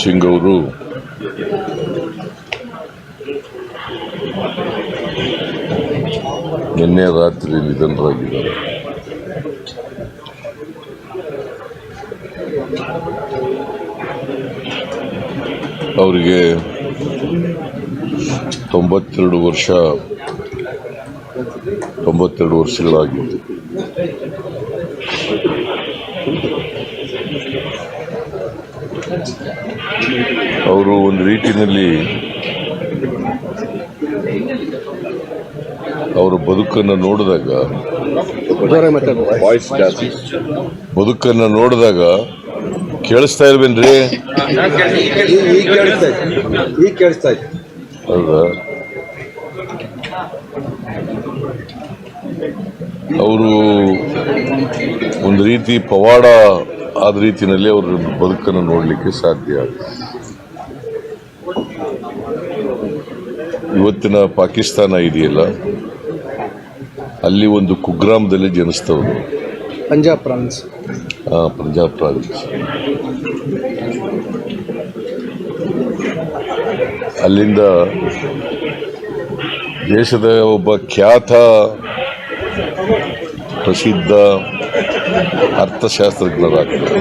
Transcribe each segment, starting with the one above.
ಸಿಂಗ್ ಅವರು ನಿನ್ನೆ ರಾತ್ರಿ ನಿಧನರಾಗಿದ್ದಾರೆ ಅವರಿಗೆ ತೊಂಬತ್ತೆರಡು ವರ್ಷ ತೊಂಬತ್ತೆರಡು ವರ್ಷಗಳಾಗಿತ್ತು. ಅವರು ಒಂದು ರೀತಿಯಲ್ಲಿ ಅವರ ಬದುಕನ್ನು ನೋಡಿದಾಗ ವಾಯ್ಸ್ ಜಾಸ್ತಿ. ಬದುಕನ್ನು ನೋಡಿದಾಗ ಕೇಳಿಸ್ತಾ ಇಲ್ವೇನ್ರಿ? ಇತ್ತು. ಹೌದಾ? ಅವರು ಒಂದು ರೀತಿ ಪವಾಡ ಆದ ರೀತಿಯಲ್ಲಿ ಅವರ ಬದುಕನ್ನು ನೋಡಲಿಕ್ಕೆ ಸಾಧ್ಯ ಇವತ್ತಿನ ಪಾಕಿಸ್ತಾನ ಇದೆಯಲ್ಲ ಅಲ್ಲಿ ಒಂದು ಕುಗ್ರಾಮದಲ್ಲಿ ಜನಿಸ್ತವರು ಪಂಜಾಬ್ ಪ್ರಾನ್ಸ್. ಹಾಂ ಪಂಜಾಬ್ ಪ್ರಾವಿನ್ಸ್ ಅಲ್ಲಿಂದ ದೇಶದ ಒಬ್ಬ ಖ್ಯಾತ ಪ್ರಸಿದ್ಧ ಅರ್ಥಶಾಸ್ತ್ರಜ್ಞರಾಗ್ತಾರೆ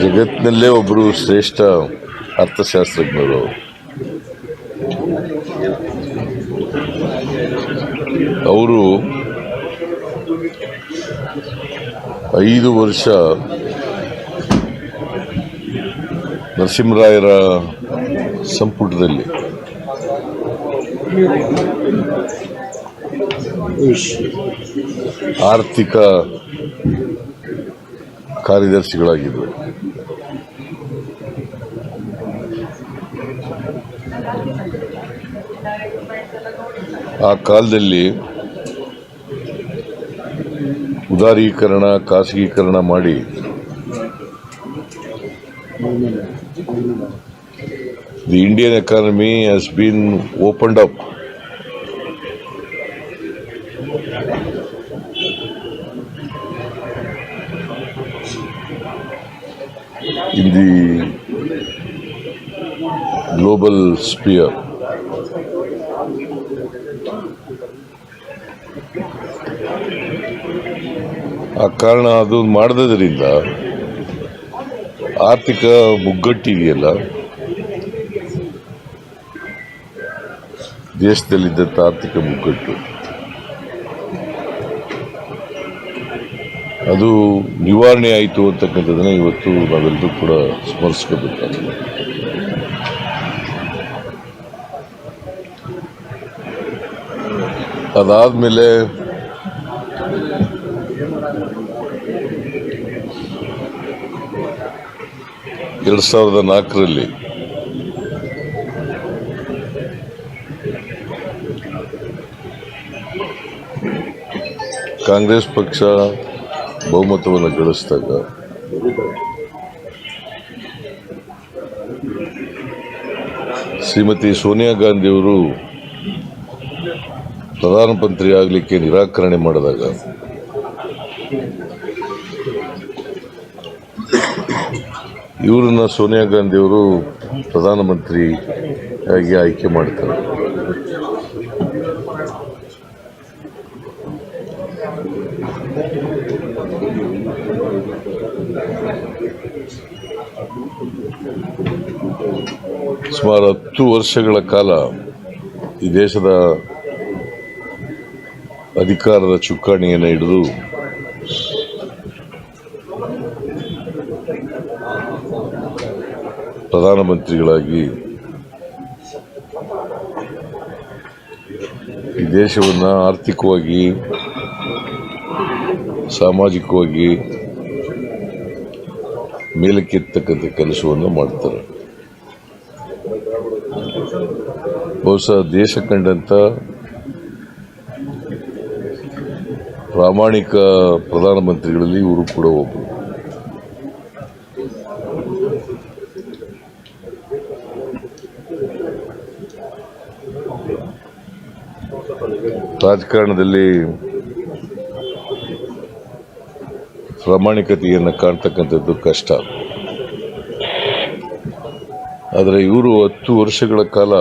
ಜಗತ್ತಿನಲ್ಲೇ ಒಬ್ಬರು ಶ್ರೇಷ್ಠ ಅರ್ಥಶಾಸ್ತ್ರಜ್ಞರು. ಅವರು ಐದು ವರ್ಷ ನರಸಿಂಹರಾಯರ ಸಂಪುಟದಲ್ಲಿ. ಆರ್ಥಿಕ ಕಾರ್ಯದರ್ಶಿಗಳಾಗಿದ್ದರು. ಆ ಕಾಲದಲ್ಲಿ ಉದಾರೀಕರಣ ಖಾಸಗೀಕರಣ ಮಾಡಿ the Indian economy has been opened up in the global sphere. ಆ ಕಾರಣ ಅದು ಮಾಡದ್ರಿಂದ ಆರ್ಥಿಕ ಮುಗ್ಗಟ್ಟಿದೆಯಲ್ಲ ದೇಶದಲ್ಲಿದ್ದಂಥ ಆರ್ಥಿಕ ಮುಗ್ಗಟ್ಟು. ಅದು ನಿವಾರಣೆ ಆಯಿತು ಅಂತಕ್ಕಂಥದ್ದನ್ನು ಇವತ್ತು ನಾವೆಲ್ಲರೂ ಕೂಡ ಸ್ಮರಿಸ್ಕೋಬೇಕಾಗಿದೆ ಅದಾದಮೇಲೆ ಎರಡು ಸಾವಿರದ ನಾಲ್ಕರಲ್ಲಿ ಕಾಂಗ್ರೆಸ್ ಪಕ್ಷ ಬಹುಮತವನ್ನು ಗಳಿಸಿದಾಗ ಶ್ರೀಮತಿ ಸೋನಿಯಾ ಗಾಂಧಿಯವರು ಪ್ರಧಾನಮಂತ್ರಿ ಆಗಲಿಕ್ಕೆ ನಿರಾಕರಣೆ ಮಾಡಿದಾಗ ಇವರನ್ನ ಸೋನಿಯಾ ಗಾಂಧಿಯವರು ಪ್ರಧಾನಮಂತ್ರಿ ಆಗಿ ಆಯ್ಕೆ ಮಾಡ್ತಾರೆ. ಸುಮಾರು ಹತ್ತು ವರ್ಷಗಳ ಕಾಲ ಈ ದೇಶದ ಅಧಿಕಾರದ ಚುಕ್ಕಾಣಿಯನ್ನು ಹಿಡಿದು ಪ್ರಧಾನಮಂತ್ರಿಗಳಾಗಿ ಈ ದೇಶವನ್ನು ಆರ್ಥಿಕವಾಗಿ, ಸಾಮಾಜಿಕವಾಗಿ ಮೇಲಕ್ಕೆತ್ತಕ್ಕಂಥ ಕೆಲಸವನ್ನು ಮಾಡ್ತಾರೆ. ಬಹುಶಃ ದೇಶ ಕಂಡಂಥ ಪ್ರಾಮಾಣಿಕ ಪ್ರಧಾನಮಂತ್ರಿಗಳಲ್ಲಿ ಇವರು ಕೂಡ ಒಬ್ಬರು ರಾಜಕಾರಣದಲ್ಲಿ ಪ್ರಾಮಾಣಿಕತೆಯನ್ನು ಕಾಣ್ತಕ್ಕಂಥದ್ದು ಕಷ್ಟ. ಆದರೆ ಇವರು ಹತ್ತು ವರ್ಷಗಳ ಕಾಲ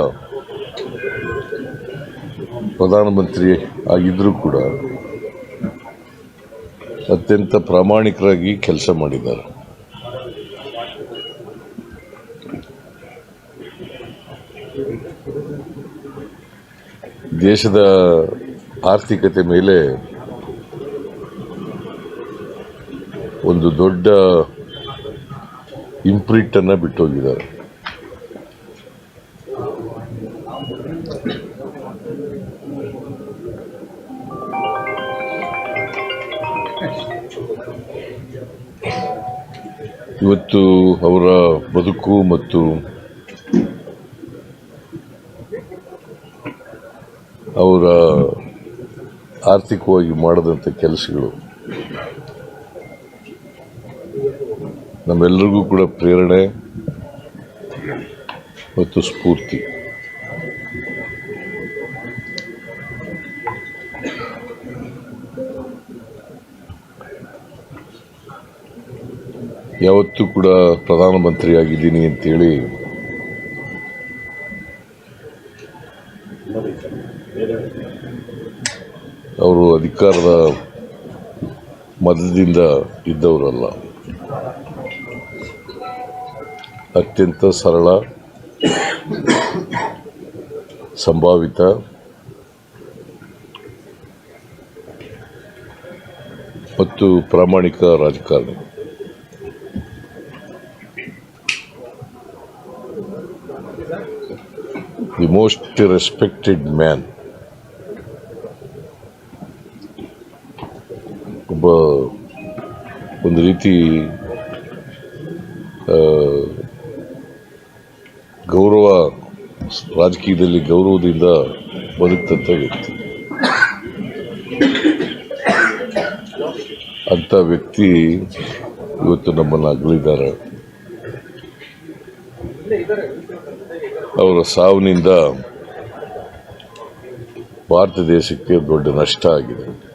ಪ್ರಧಾನಮಂತ್ರಿ ಆಗಿದ್ದರೂ ಕೂಡ ಅತ್ಯಂತ ಪ್ರಾಮಾಣಿಕರಾಗಿ ಕೆಲಸ ಮಾಡಿದ್ದಾರೆ. ದೇಶದ ಆರ್ಥಿಕತೆ ಮೇಲೆ ಒಂದು ದೊಡ್ಡ ಇಂಪ್ರಿಟನ್ನು ಬಿಟ್ಟೋಗಿದ್ದಾರೆ. ಇವತ್ತು ಅವರ ಬದುಕು ಮತ್ತು ಅವರ ಆರ್ಥಿಕವಾಗಿ ಮಾಡದಂಥ ಕೆಲಸಗಳು. ನಮ್ಮೆಲ್ಲರಿಗೂ ಕೂಡ ಪ್ರೇರಣೆ ಮತ್ತು ಸ್ಫೂರ್ತಿ. ಯಾವತ್ತೂ ಕೂಡ ಪ್ರಧಾನಮಂತ್ರಿಯಾಗಿದ್ದೀನಿ ಅಂತೇಳಿ ಅವರು ಅಧಿಕಾರದ ಮದದಿಂದ ಇದ್ದವರಲ್ಲ. ಅತ್ಯಂತ ಸರಳ ಸಂಭಾವಿತ ಮತ್ತು ಪ್ರಾಮಾಣಿಕ ರಾಜಕಾರಣಿ. ದಿ ಮೋಸ್ಟ್ ರೆಸ್ಪೆಕ್ಟೆಡ್ ಮ್ಯಾನ್ ಒಬ್ಬ ಒಂದು ರೀತಿ ಗೌರವ, ರಾಜಕೀಯದಲ್ಲಿ ಗೌರವದಿಂದ ಬದುಕ್ತಂಥ ವ್ಯಕ್ತಿ. ಅಂಥ ವ್ಯಕ್ತಿ ಇವತ್ತು ನಮ್ಮನ್ನು ಅಗಲಿದ್ದಾರೆ. ಅವರ ಸಾವಿನಿಂದ ಭಾರತ ದೇಶಕ್ಕೆ ದೊಡ್ಡ ನಷ್ಟ ಆಗಿದೆ.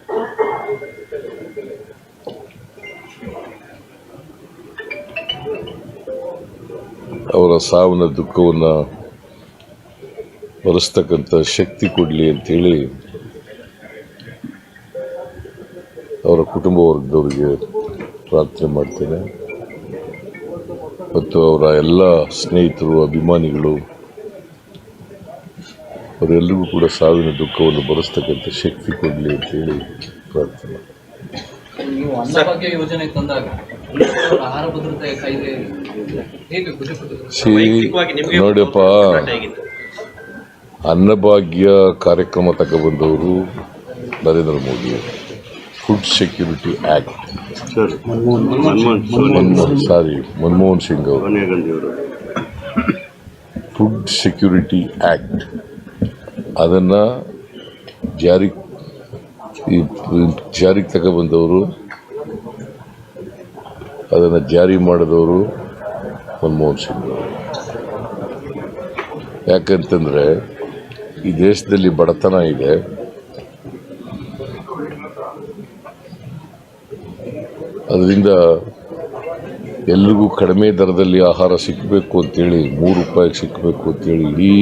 ಸಾವಿನ ದುಃಖವನ್ನು ಭರಿಸ್ತಕ್ಕಂಥ ಶಕ್ತಿ ಕೊಡಲಿ ಅಂತೇಳಿ ಅವರ ಕುಟುಂಬ ವರ್ಗದವರಿಗೆ ಪ್ರಾರ್ಥನೆ ಮಾಡ್ತೇನೆ. ಮತ್ತು ಅವರ ಎಲ್ಲ ಸ್ನೇಹಿತರು, ಅಭಿಮಾನಿಗಳು, ಅವರೆಲ್ಲರಿಗೂ ಕೂಡ ಸಾವಿನ ದುಃಖವನ್ನು ಬರೆಸ್ತಕ್ಕಂಥ ಶಕ್ತಿ ಕೊಡಲಿ ಅಂತೇಳಿ ಪ್ರಾರ್ಥನೆ ಯೋಜನೆ ತಂದಾಗ ಆಹಾರ ಭದ್ರತೆ ಕಾಯ್ದೆ ನೋಡಿಯಪ್ಪ ಅನ್ನಭಾಗ್ಯ ಕಾರ್ಯಕ್ರಮ ತಗೊಬಂದವರು Narendra Modi food security act sir. Manmohan sorry Manmohan Singh ಅವರು. ಫುಡ್ ಸೆಕ್ಯೂರಿಟಿ ಆಕ್ಟ್ ಅದನ್ನು ಜಾರಿ ಜಾರಿಗೆ ತಗೊಬಂದವರು ಅದನ್ನು ಜಾರಿ ಮಾಡಿದವರು ಮನಮೋಹನ್ ಸಿಂಗ್ ಯಾಕಂತಂದರೆ ಈ ದೇಶದಲ್ಲಿ ಬಡತನ ಇದೆ. ಅದರಿಂದ ಎಲ್ರಿಗೂ ಕಡಿಮೆ ದರದಲ್ಲಿ ಆಹಾರ ಸಿಕ್ಕಬೇಕು ಅಂತೇಳಿ, ಮೂರು ರೂಪಾಯಿಗೆ ಸಿಕ್ಕಬೇಕು ಅಂತೇಳಿ ಇಡೀ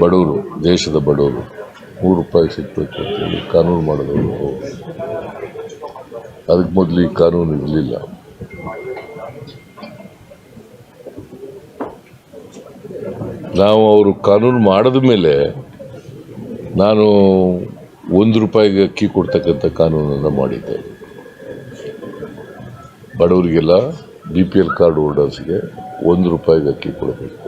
ಬಡವರು, ದೇಶದ ಬಡವರು ಮೂರು ರೂಪಾಯಿಗೆ ಸಿಕ್ಕಬೇಕು ಅಂತೇಳಿ ಕಾನೂನು ಮಾಡಿದವರು. ಅದಕ್ಕೆ ಮೊದಲು ಈ ಕಾನೂನು ಇರಲಿಲ್ಲ. ನಾವು ಅವರು ಕಾನೂನು ಮಾಡಿದ ಮೇಲೆ ನಾನು ಒಂದು ರೂಪಾಯಿಗೆ ಅಕ್ಕಿ ಕೊಡ್ತಕ್ಕಂಥ ಕಾನೂನನ್ನು ಮಾಡಿದ್ದೆ. ಬಡವರಿಗೆಲ್ಲ ಬಿ ಪಿ ಎಲ್ ಕಾರ್ಡ್ ಹೋಲ್ಡರ್ಸ್ಗೆ ಒಂದು ರೂಪಾಯಿಗೆ ಅಕ್ಕಿ ಕೊಡಬೇಕು.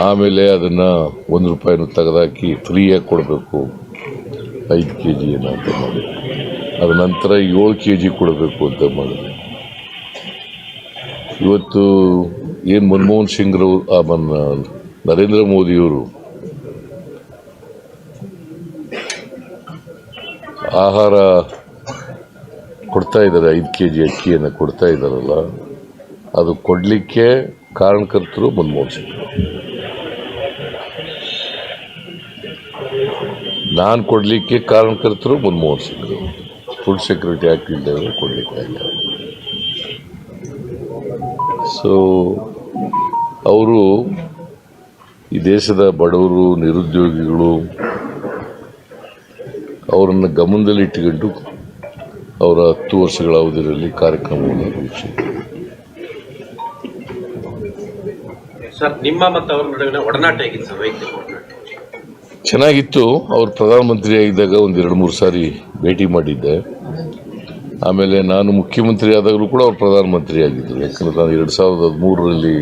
ಆಮೇಲೆ ಅದನ್ನು ಒಂದು ರೂಪಾಯಿನ ತೆಗೆದಾಕಿ ಫ್ರೀಯಾಗಿ ಕೊಡಬೇಕು. ಐದು ಕೆ ಜಿ ಅಂತ ಮಾಡಿ. ಅದ ನಂತರ ಏಳು ಕೆ ಜಿ ಕೊಡಬೇಕು ಅಂತ ಮಾಡಿದೆ. ಇವತ್ತು ಏನು ಮನಮೋಹನ್ ಮನ್ನ ನರೇಂದ್ರ ಮೋದಿಯವರು? ಆಹಾರ ಕೊಡ್ತಾ ಇದ್ದಾರೆ, ಐದು ಕೆ ಜಿ ಅಕ್ಕಿಯನ್ನು ಕೊಡ್ತಾ ಇದ್ದಾರಲ್ಲ, ಅದು ಕೊಡಲಿಕ್ಕೆ ಕಾರಣಕರ್ತರು ಮನಮೋಹನ್ ಸಿಂಗ್. ನಾನು ಕೊಡಲಿಕ್ಕೆ ಕಾರಣಕರ್ತರು Manmohan Singh. Food security act ಇಲ್ಲದೆ ಕೊಡಲಿಕ್ಕೆ ಸೊ ಅವರು ಈ ದೇಶದ ಬಡವರು ನಿರುದ್ಯೋಗಿಗಳು ಅವರನ್ನು ಗಮನದಲ್ಲಿಟ್ಟುಕೊಂಡು ಅವರ ಹತ್ತು ವರ್ಷಗಳ ಅವಧಿಯಲ್ಲಿ ಕಾರ್ಯಕ್ರಮವನ್ನು ರೂಪಿಸಿದರು ಸರ್ ನಿಮ್ಮ ಮತ್ತು ಅವರ ನಡುವಿನ ಒಡನಾಟ ಹೇಗಿತ್ತು ಸರ್ ವೈಯಕ್ತಿಕ ಒಡನಾಟ? ಚೆನ್ನಾಗಿತ್ತು. ಅವರು ಪ್ರಧಾನಮಂತ್ರಿ ಆಗಿದ್ದಾಗ ಒಂದು ಎರಡು ಮೂರು ಸಾರಿ ಭೇಟಿ ಮಾಡಿದ್ದೆ. ಆಮೇಲೆ ನಾನು ಮುಖ್ಯಮಂತ್ರಿ ಆದಾಗಲೂ ಕೂಡ ಅವ್ರು ಪ್ರಧಾನಮಂತ್ರಿ ಆಗಿದ್ದರು ಯಾಕಂದರೆ ನಾನು ಎರಡು ಸಾವಿರದ ಹದಿಮೂರರಲ್ಲಿ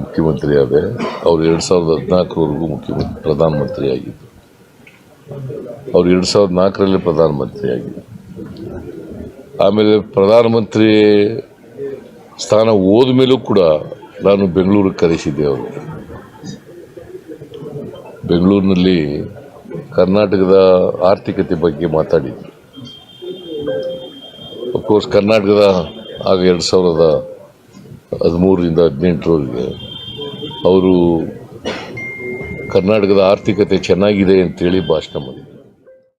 ಮುಖ್ಯಮಂತ್ರಿ ಆದೆ ಅವ್ರು ಎರಡು ಸಾವಿರದ ಹದಿನಾಲ್ಕರವರೆಗೂ ಮುಖ್ಯಮಂತ್ರಿ ಪ್ರಧಾನಮಂತ್ರಿ ಆಗಿದ್ದರು ಅವ್ರು ಎರಡು ಸಾವಿರದ ನಾಲ್ಕರಲ್ಲಿ ಪ್ರಧಾನಮಂತ್ರಿ ಆಗಿದ್ದರು ಆಮೇಲೆ ಪ್ರಧಾನಮಂತ್ರಿ ಸ್ಥಾನ ಹೋದ ಮೇಲೂ ಕೂಡ ನಾನು ಬೆಂಗಳೂರಿಗೆ ಕರೆಸಿದ್ದೆ ಅವರು. ಬೆಂಗಳೂರಿನಲ್ಲಿ ಕರ್ನಾಟಕದ ಆರ್ಥಿಕತೆ ಬಗ್ಗೆ ಮಾತಾಡಿದ್ರು ಅಫ್ಕೋರ್ಸ್ ಕರ್ನಾಟಕದ ಆಗ ಎರಡು ಸಾವಿರದ ಹದಿಮೂರರಿಂದ ಹದಿನೆಂಟರವರೆಗೆ ಅವರು ಕರ್ನಾಟಕದ ಆರ್ಥಿಕತೆ ಚೆನ್ನಾಗಿದೆ ಅಂತೇಳಿ ಭಾಷಣ ಮಾಡಿದ್ರು.